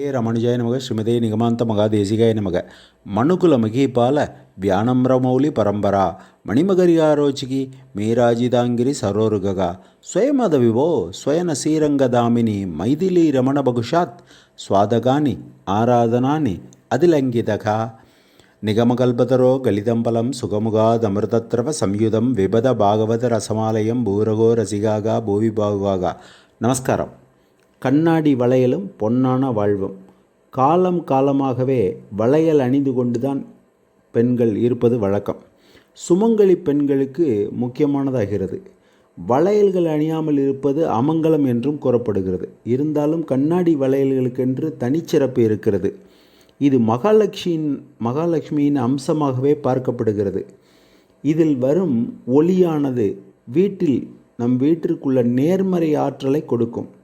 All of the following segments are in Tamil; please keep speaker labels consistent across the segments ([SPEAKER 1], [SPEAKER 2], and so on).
[SPEAKER 1] ஹே ரமணுஜாய நமக ஸ்ரீமதே நிகமாந்த மகாதேசிகாய நமக மனுக்குல மகிபால ವ್ಯಾನಮ್ರಮೌಲಿ ಪರಂಪರಾ ಮಣಿಮಗರಿಗಾರೋಚಿಗಿ ಮೇರಾಜಿದಾಂಗಿರಿ ಸರೋರುಗಗ ಸ್ವಯಮದ ವಿಭೋ ಸ್ವಯನ ಶ್ರೀರಂಗದಾಮಿನಿ ಮೈದಿಲಿ ರಮಣ ಭಗುಷಾತ್ ಸ್ವಾದಗಾನಿ ಆರಾಧನಾನಿ ಅದಿಲಂಗಿತಕ నిగమగల్పతరో గలితంపలం సుగముగాదమృతత్రవ సంయుధం విభద భాగవత రసమాలయం భూరగో రసిగాగా భూవిభాగుగా నమస్కారం கண்ணாடி வளையலும் பொன்னான வாழ்வும். காலம் காலமாகவே வளையல் அணிந்து கொண்டுதான் பெண்கள் இருப்பது வழக்கம். சுமங்கலி பெண்களுக்கு முக்கியமானதாகிறது. வளையல்கள் அணியாமல் இருப்பது அமங்கலம் என்றும் கூறப்படுகிறது. இருந்தாலும் கண்ணாடி வளையல்களுக்கென்று தனிச்சிறப்பு இருக்கிறது. இது மகாலட்சுமியின் மகாலட்சுமியின் அம்சமாகவே பார்க்கப்படுகிறது. இதில் வரும் ஒளியானது வீட்டில் நம் வீட்டிற்குள்ள நேர்மறை ஆற்றலை கொடுக்கும்.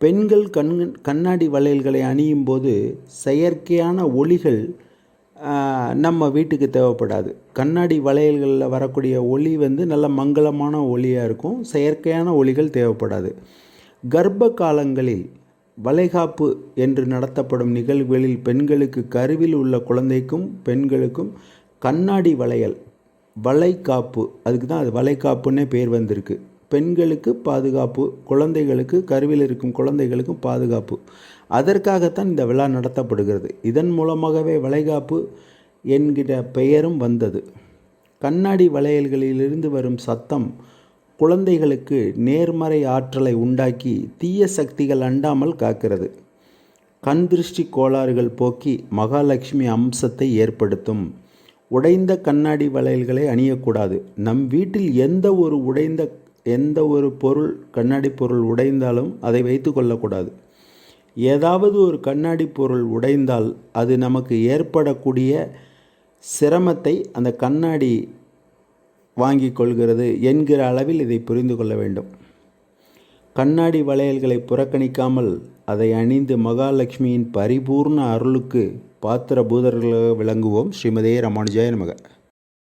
[SPEAKER 1] பெண்கள் கண் கண்ணாடி வளையல்களை அணியும் போது செயற்கையான ஒளிகள் நம்ம வீட்டுக்கு தேவைப்படாது. கண்ணாடி வளையல்களில் வரக்கூடிய ஒளி வந்து நல்ல மங்களமான ஒளியாக இருக்கும். செயற்கையான ஒளிகள் தேவைப்படாது. கர்ப்ப காலங்களில் வளைகாப்பு என்று நடத்தப்படும் நிகழ்வுகளில் பெண்களுக்கு கருவில் உள்ள குழந்தைக்கும் பெண்களுக்கும் கண்ணாடி வளையல் வளைகாப்பு அதுக்கு தான் அது வளைகாப்புன்னே பேர் வந்திருக்கு. பெண்களுக்கு பாதுகாப்பு குழந்தைகளுக்கு கருவில் இருக்கும் குழந்தைகளுக்கும் பாதுகாப்பு. அதற்காகத்தான் இந்த விழா நடத்தப்படுகிறது. இதன் மூலமாகவே வளைகாப்பு என்கிற பெயரும் வந்தது. கண்ணாடி வளையல்களிலிருந்து வரும் சத்தம் குழந்தைகளுக்கு நேர்மறை ஆற்றலை உண்டாக்கி தீய சக்திகள் அண்டாமல் காக்கிறது. கண் திருஷ்டி கோளாறுகள் போக்கி மகாலட்சுமி அம்சத்தை ஏற்படுத்தும். உடைந்த கண்ணாடி வளையல்களை அணியக்கூடாது. நம் வீட்டில் எந்த ஒரு உடைந்த எந்த ஒரு பொருள் கண்ணாடி பொருள் உடைந்தாலும் அதை வைத்து கொள்ளக்கூடாது. ஏதாவது ஒரு கண்ணாடி பொருள் உடைந்தால் அது நமக்கு ஏற்படக்கூடிய சிரமத்தை அந்த கண்ணாடி வாங்கி கொள்கிறது என்கிற அளவில் இதை புரிந்து கொள்ள வேண்டும். கண்ணாடி வளையல்களை புறக்கணிக்காமல் அதை அணிந்து மகாலட்சுமியின் பரிபூர்ண அருளுக்கு பாத்திர பூதர்களாக விளங்குவோம் ஸ்ரீமதே ரமானுஜாய நமக.